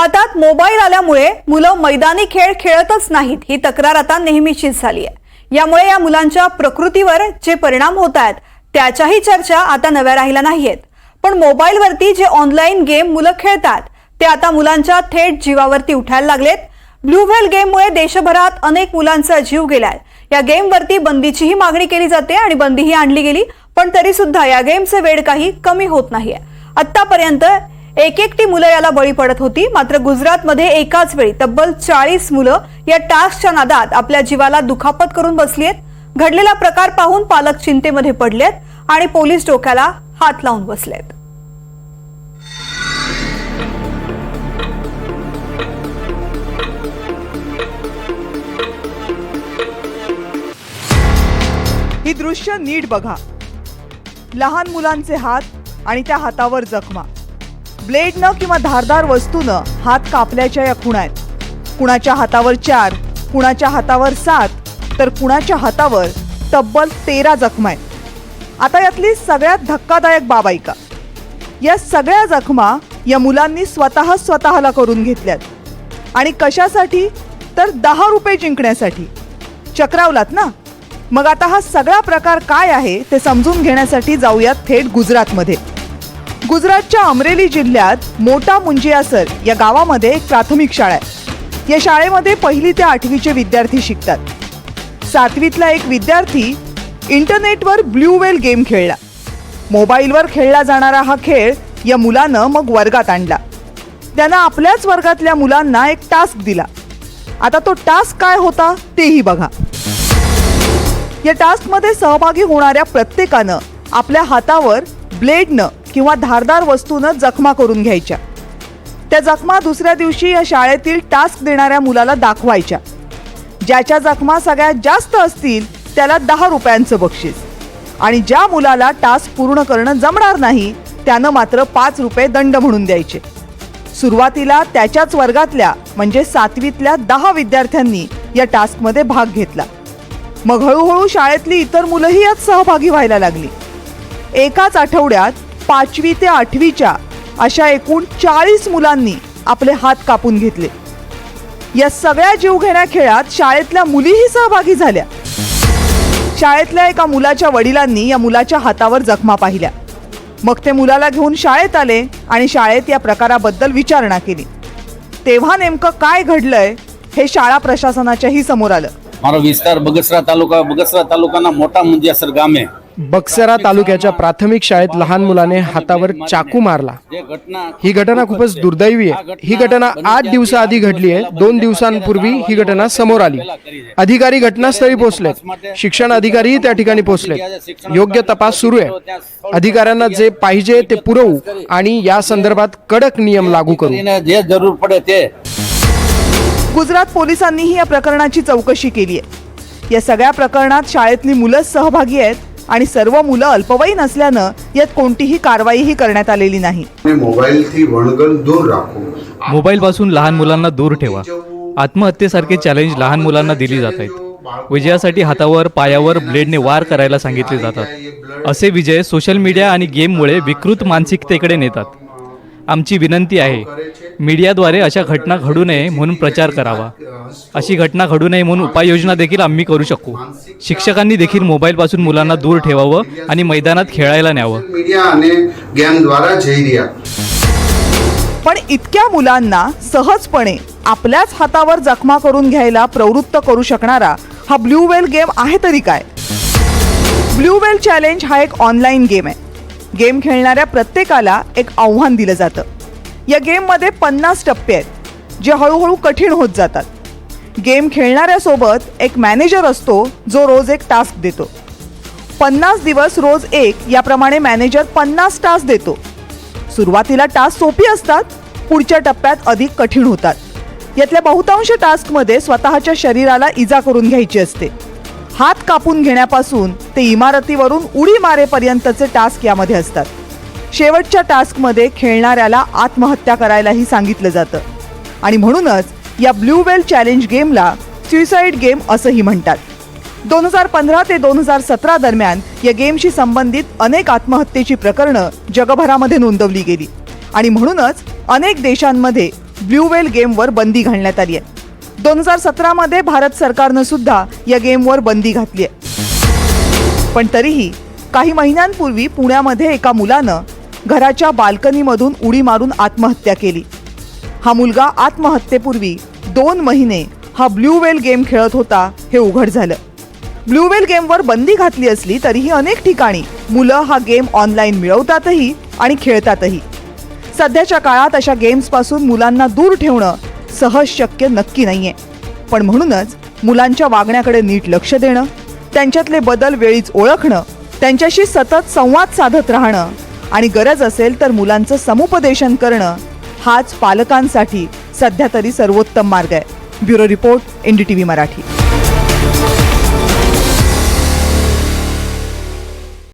हातात मोबाईल आल्यामुळे मुलं मैदानी खेळ खेळतच नाहीत. ही तक्रार आता नेहमीचीच झाली आहे. यामुळे या मुलांच्या प्रकृतीवर जे परिणाम होत आहेत त्याच्याही चर्चा आता नव्या राहिल्या नाहीयेत. पण मोबाईलवरती जे ऑनलाईन गेम मुलं खेळतात ते आता मुलांच्या थेट जीवावरती उठायला लागलेत. ब्लू व्हेल गेममुळे देशभरात अनेक मुलांचा जीव गेलाय. या गेमवरती बंदीचीही मागणी केली जाते आणि बंदीही आणली गेली पण तरी सुद्धा या गेमचे वेळ काही कमी होत नाहीये. आतापर्यंत एक एकटी मुलं याला बळी पडत होती. मात्र गुजरातमध्ये एकाच वेळी तब्बल चाळीस मुलं या टास्कच्या नादात आपल्या जीवाला दुखापत करून बसली आहेत. घडलेला प्रकार पाहून पालक चिंतेमध्ये पडलेत आणि पोलीस डोक्याला हात लावून बसलेत ही दृश्य नीट बघा. लहान मुलांचे हात आणि त्या हातावर जखमा. ब्लेडनं किंवा धारदार वस्तूनं हात कापल्याच्या या खुणा आहेत कुणाच्या हातावर चार कुणाच्या हातावर सात तर कुणाच्या हातावर तब्बल तेरा जखमा आहेत आता यातली सगळ्यात धक्कादायक बाब ऐका या सगळ्या जखमा या मुलांनी स्वतः स्वतःला करून घेतल्यात. आणि कशासाठी? तर दहा रुपये जिंकण्यासाठी. चक्रावलात ना? मग आता हा सगळा प्रकार काय आहे ते समजून घेण्यासाठी जाऊयात थेट गुजरातमध्ये. गुजरातच्या अमरेली जिल्ह्यात मोठा मुंजियासर या गावामध्ये एक प्राथमिक शाळा आहे. या शाळेमध्ये पहिली ते आठवीचे विद्यार्थी शिकतात. सातवीतला एक विद्यार्थी इंटरनेटवर ब्ल्यू वेल गेम खेळला. मोबाईलवर खेळला जाणारा हा खेळ या मुलानं मग वर्गात आणला. त्यानं आपल्याच वर्गातल्या मुलांना एक टास्क दिला. आता तो टास्क काय होता तेही बघा. या टास्कमध्ये सहभागी होणाऱ्या प्रत्येकानं आपल्या हातावर ब्लेडनं किंवा धारदार वस्तूनं जखमा करून घ्यायच्या. त्या जखमा दुसऱ्या दिवशी या शाळेतील टास्क देणाऱ्या मुलाला दाखवायच्या. ज्याच्या जखमा सगळ्यात जास्त असतील त्याला दहा रुपयांचं बक्षीस. आणि ज्या मुलाला टास्क पूर्ण करणं जमणार नाही त्यानं मात्र पाच रुपये दंड म्हणून द्यायचे. सुरुवातीला त्याच्याच वर्गातल्या म्हणजे सातवीतल्या दहा विद्यार्थ्यांनी या टास्कमध्ये भाग घेतला. मग हळूहळू शाळेतली इतर मुलंही यात सहभागी व्हायला लागली. एकाच आठवड्यात पाचवी ते आठवीच्या अशा एकूण चाळीस मुलांनी आपले हात कापून घेतले या सगळ्या जीवघेण्या खेळात शाळेतल्या मुलीही सहभागी झाल्या शाळेतल्या एका मुलाच्या वडिलांनी या मुलाच्या हातावर जखमा पाहिल्या मग ते मुलाला घेऊन शाळेत आले आणि शाळेत या प्रकाराबद्दल विचारणा केली तेव्हा नेमकं काय घडलंय हे शाळा प्रशासनाच्याही समोर आलं મારો વિસ્તાર બગસરા તાલુકા બગસરા તાલુકાના મોટા મુંજિયાસર ગામે बक्सरा तालुक्याच्या प्राथमिक शाळेत लहान मुलाने हातावर चाकू मारला. ही घटना खूपच दुर्दैवी आहे. ही घटना आठ दिवसाआधी घडली आहे. दोन दिवसांपूर्वी ही घटना समोर आली. अधिकारी घटनास्थळी पोहोचलेत. शिक्षण अधिकारी त्या ठिकाणी पोहोचलेत. योग्य तपास सुरू आहे. अधिकाऱ्यांना जे पाहिजे ते पुरवू आणि या संदर्भात कडक नियम लागू करू. जे जरूर ते गुजरात पोलिसांनीही या प्रकरणाची चौकशी केली आहे. या सगळ्या प्रकरणात शाळेतली मुलं सहभागी आहेत. आणि सर्व मुलं अल्पवयी नसल्यानं यात कोणतीही कारवाईही करण्यात आलेली नाही. मोबाईल दूर मोबाईल पासून लहान मुलांना दूर ठेवा. आत्महत्येसारखे चॅलेंज लहान मुलांना दिली जात आहेत विजयासाठी हातावर पायावर ब्लेडने वार करायला सांगितले जातात. असे विजय सोशल मीडिया आणि गेममुळे विकृत मानसिकतेकडे नेतात. आमची विनंती आहे. मीडियाद्वारे अशा घटना घडू नये म्हणून प्रचार करावा. अशी घटना घडू नये म्हणून उपाययोजना देखील आम्ही करू शकू. शिक्षकांनी देखील मोबाईलपासून मुलांना दूर ठेवावं आणि मैदानात खेळायला न्यावं. पण इतक्या मुलांना सहजपणे आपल्याच हातावर जखमा करून घ्यायला प्रवृत्त करू शकणारा हा ब्ल्यू वेल गेम आहे तरी काय? ब्ल्यू वेल चॅलेंज हा एक ऑनलाईन गेम आहे. गेम खेळणाऱ्या प्रत्येकाला एक आव्हान दिलं जातं. या गेममध्ये पन्नास टप्पे आहेत जे हळूहळू कठीण होत जातात. गेम खेळणाऱ्यासोबत एक मॅनेजर असतो जो रोज एक टास्क देतो. पन्नास दिवस रोज एक याप्रमाणे मॅनेजर पन्नास टास्क देतो. सुरुवातीला टास्क सोपी असतात पुढच्या टप्प्यात अधिक कठीण होतात. यातल्या बहुतांश टास्कमध्ये स्वतःच्या शरीराला इजा करून घ्यायची असते. हात कापून घेण्यापासून ते इमारतीवरून उडी मारेपर्यंतचे टास्क यामध्ये असतात. शेवटच्या टास्कमध्ये खेळणाऱ्याला आत्महत्या करायलाही सांगितलं जातं. आणि म्हणूनच या ब्ल्यू वेल चॅलेंज गेमला सुईसाईड गेम असंही म्हणतात. दोन हजार पंधरा ते दोन हजार सतरा दरम्यान या गेमशी संबंधित अनेक आत्महत्येची प्रकरणं जगभरामध्ये नोंदवली गेली. आणि म्हणूनच अनेक देशांमध्ये ब्ल्यू वेल गेमवर बंदी घालण्यात आली आहे. दोन हजार सतरामध्ये भारत सरकारनं सुद्धा या गेमवर बंदी घातली आहे. पण तरीही काही महिन्यांपूर्वी पुण्यामध्ये एका मुलानं घराच्या बाल्कनीमधून उडी मारून आत्महत्या केली. हा मुलगा आत्महत्येपूर्वी दोन महिने हा ब्ल्यू वेल गेम खेळत होता हे उघड झालं. ब्ल्यू वेल गेमवर बंदी घातली असली तरीही अनेक ठिकाणी मुलं हा गेम ऑनलाईन मिळवतातही आणि खेळतातही. सध्याच्या काळात अशा गेम्सपासून मुलांना दूर ठेवणं सहज शक्य नक्की नाहीये. पण म्हणूनच मुलांच्या वागण्याकडे नीट लक्ष देणं त्यांच्यातले बदल वेळीच ओळखणं त्यांच्याशी सतत संवाद साधत राहणं आणि गरज असेल तर मुलांचं समुपदेशन करणं हाच पालकांसाठी सध्या तरी सर्वोत्तम मार्ग आहे. Bureau report NDTV Marathi.